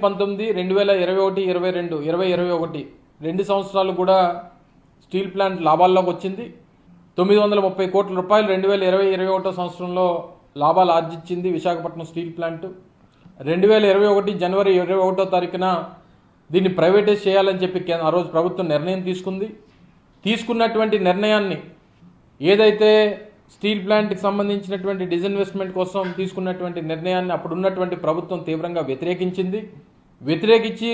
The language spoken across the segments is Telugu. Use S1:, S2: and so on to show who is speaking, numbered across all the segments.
S1: పంతొమ్మిది రెండు వేల ఇరవై ఒకటి ఇరవై రెండు ఇరవై ఇరవై ఒకటి. రెండు సంవత్సరాలు కూడా స్టీల్ ప్లాంట్ లాభాల్లోకి వచ్చింది. తొమ్మిది వందల ముప్పై కోట్ల రూపాయలు రెండు వేల ఇరవై ఇరవై ఒకటో సంవత్సరంలో లాభాలు ఆర్జించింది విశాఖపట్నం స్టీల్ ప్లాంట్. రెండు వేల ఇరవై ఒకటి జనవరి ఇరవై ఒకటో తారీఖున దీన్ని ప్రైవేటైజ్ చేయాలని చెప్పి కేంద్ర- ఆ రోజు ప్రభుత్వం నిర్ణయం తీసుకుంది. తీసుకున్నటువంటి నిర్ణయాన్ని ఏదైతే స్టీల్ ప్లాంట్కి సంబంధించినటువంటి డిజిన్వెస్ట్మెంట్ కోసం తీసుకున్నటువంటి నిర్ణయాన్ని అప్పుడున్నటువంటి ప్రభుత్వం తీవ్రంగా వ్యతిరేకించింది. వ్యతిరేకించి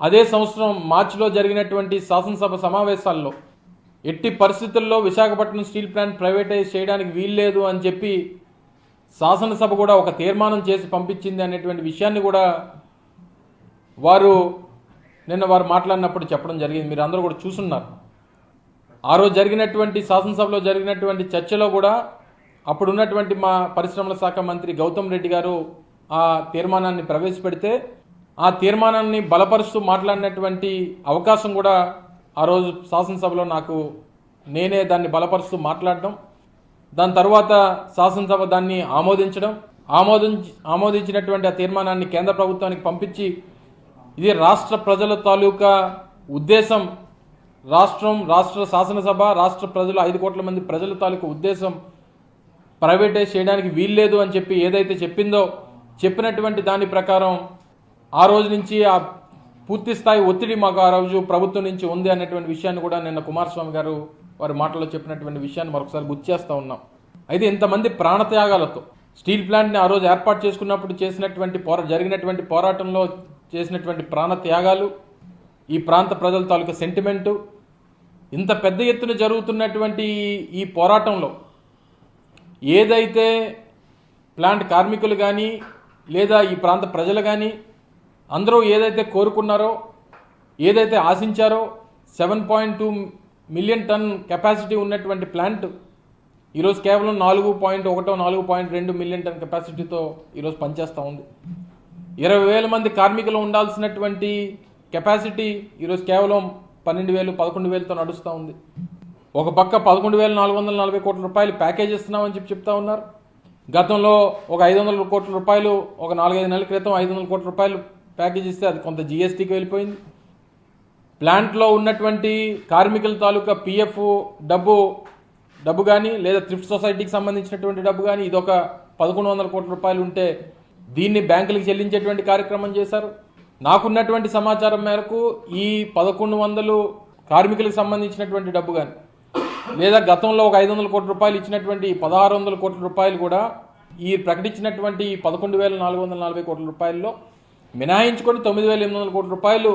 S1: అదే సంవత్సరం మార్చిలో జరిగినటువంటి శాసనసభ సమావేశాల్లో ఎట్టి పరిస్థితుల్లో విశాఖపట్నం స్టీల్ ప్లాంట్ ప్రైవేటైజ్ చేయడానికి వీల్లేదు అని చెప్పి శాసనసభ కూడా ఒక తీర్మానం చేసి పంపించింది అనేటువంటి విషయాన్ని కూడా వారు నిన్న వారు మాట్లాడినప్పుడు చెప్పడం జరిగింది. మీరు అందరూ కూడా చూసున్నారు. ఆ రోజు జరిగినటువంటి శాసనసభలో జరిగినటువంటి చర్చలో కూడా అప్పుడు ఉన్నటువంటి మా పరిశ్రమల శాఖ మంత్రి గౌతమ్ రెడ్డి గారు ఆ తీర్మానాన్ని ప్రవేశపెడితే ఆ తీర్మానాన్ని బలపరుస్తూ మాట్లాడినటువంటి అవకాశం కూడా ఆ రోజు శాసనసభలో నాకు నేనే దాన్ని బలపరుస్తూ మాట్లాడడం దాని తర్వాత శాసనసభ దాన్ని ఆమోదించడం ఆమోదించి ఆమోదించినటువంటి ఆ తీర్మానాన్ని కేంద్ర ప్రభుత్వానికి పంపించి ఇది రాష్ట్ర ప్రజల తాలూకా ఉద్దేశం. రాష్ట్రం రాష్ట్ర శాసనసభ రాష్ట్ర ప్రజలు ఐదు కోట్ల మంది ప్రజల తాలూకా ఉద్దేశం. ప్రైవేటైజ్ చేయడానికి వీల్లేదు అని చెప్పి ఏదైతే చెప్పిందో చెప్పినటువంటి దాని ప్రకారం ఆ రోజు నుంచి ఆ పూర్తి స్థాయి ఒత్తిడి మాకు ఆ రోజు ప్రభుత్వం నుంచి ఉంది అనేటువంటి విషయాన్ని కూడా నిన్న కుమారస్వామి గారు వారి మాటల్లో చెప్పినటువంటి విషయాన్ని మరొకసారి గుర్తు చేస్తూ ఉన్నాం. అయితే ఇంతమంది ప్రాణత్యాగాలతో స్టీల్ ప్లాంట్ని ఆ రోజు ఏర్పాటు చేసుకున్నప్పుడు చేసినటువంటి పోరా జరిగినటువంటి పోరాటంలో చేసినటువంటి ప్రాణత్యాగాలు ఈ ప్రాంత ప్రజల తాలూకా సెంటిమెంటు ఇంత పెద్ద ఎత్తున జరుగుతున్నటువంటి ఈ పోరాటంలో ఏదైతే ప్లాంట్ కార్మికులు కానీ లేదా ఈ ప్రాంత ప్రజలు కానీ అందరూ ఏదైతే కోరుకున్నారో ఏదైతే ఆశించారో seven point two million ton capacity ఉన్నటువంటి ప్లాంట్ ఈరోజు కేవలం నాలుగు పాయింట్ ఒకటో నాలుగు పాయింట్ రెండు మిలియన్ టన్ కెపాసిటీతో ఈరోజు పనిచేస్తూ ఉంది. ఇరవై వేల మంది కార్మికులు ఉండాల్సినటువంటి కెపాసిటీ ఈరోజు కేవలం పన్నెండు వేలు పదకొండు వేలతో నడుస్తూ ఉంది. ఒక పక్క పదకొండు వేల నాలుగు వందల నలభై కోట్ల రూపాయలు ప్యాకేజ్ ఇస్తున్నామని చెప్పి చెప్తా ఉన్నారు. గతంలో ఒక ఐదు వందల కోట్ల రూపాయలు ఒక నాలుగైదు నెలల క్రితం ఐదు వందల కోట్ల రూపాయలు ప్యాకేజ్ ఇస్తే అది కొంత జిఎస్టీకి వెళ్ళిపోయింది. ప్లాంట్లో ఉన్నటువంటి కార్మికుల తాలూకా పిఎఫ్ డబ్బు డబ్బు కానీ లేదా థ్రిఫ్ట్ సొసైటీకి సంబంధించినటువంటి డబ్బు కానీ ఇదొక పదకొండు వందల కోట్ల రూపాయలు ఉంటే దీన్ని బ్యాంకులకు చెల్లించేటువంటి కార్యక్రమం చేశారు. నాకున్నటువంటి సమాచారం మేరకు ఈ పదకొండు వందలు కార్మికులకు సంబంధించినటువంటి డబ్బు కానీ లేదా గతంలో ఒక ఐదు వందల కోట్ల రూపాయలు ఇచ్చినటువంటి పదహారు వందల కోట్ల రూపాయలు కూడా ఈ ప్రకటించినటువంటి పదకొండు వేల నాలుగు వందల నలభై కోట్ల రూపాయల్లో మినహాయించుకొని తొమ్మిది వేల ఎనిమిది వందల కోట్ల రూపాయలు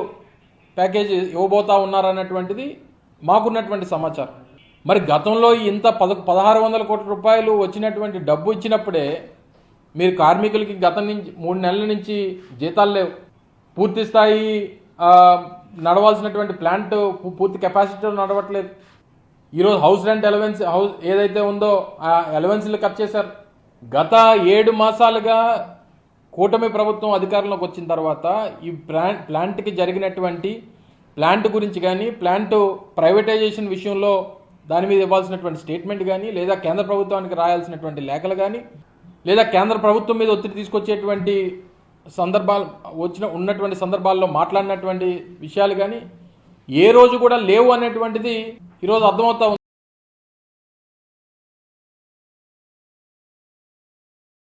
S1: ప్యాకేజ్ ఇవ్వబోతా ఉన్నారన్నటువంటిది మాకున్నటువంటి సమాచారం. మరి గతంలో ఇంత పద పదహారు వందల కోట్ల రూపాయలు వచ్చినటువంటి డబ్బు ఇచ్చినప్పుడే మీరు కార్మికులకి గతం నుంచి మూడు నెలల నుంచి జీతాలు లేవు. పూర్తి స్థాయి నడవాల్సినటువంటి ప్లాంట్ పూర్తి కెపాసిటీ నడవట్లేదు. ఈరోజు హౌస్ రెంట్ ఎలవెన్స్ హౌస్ ఏదైతే ఉందో ఆ ఎలవెన్స్లు కట్ చేశారు. గత ఏడు మాసాలుగా కూటమి ప్రభుత్వం అధికారంలోకి వచ్చిన తర్వాత ఈ ప్లాంట్ ప్లాంట్కి జరిగినటువంటి ప్లాంట్ గురించి కానీ ప్లాంట్ ప్రైవేటైజేషన్ విషయంలో దాని మీద ఇవ్వాల్సినటువంటి స్టేట్మెంట్ కానీ లేదా కేంద్ర ప్రభుత్వానికి రాయాల్సినటువంటి లేఖలు కానీ లేదా కేంద్ర ప్రభుత్వం మీద ఒత్తిడి తీసుకొచ్చేటువంటి సందర్భాలు వచ్చిన ఉన్నటువంటి సందర్భాల్లో మాట్లాడినటువంటి విషయాలు కానీ ఏ రోజు కూడా లేవు అనేటువంటిది ఈరోజు అర్థమవుతా ఉంది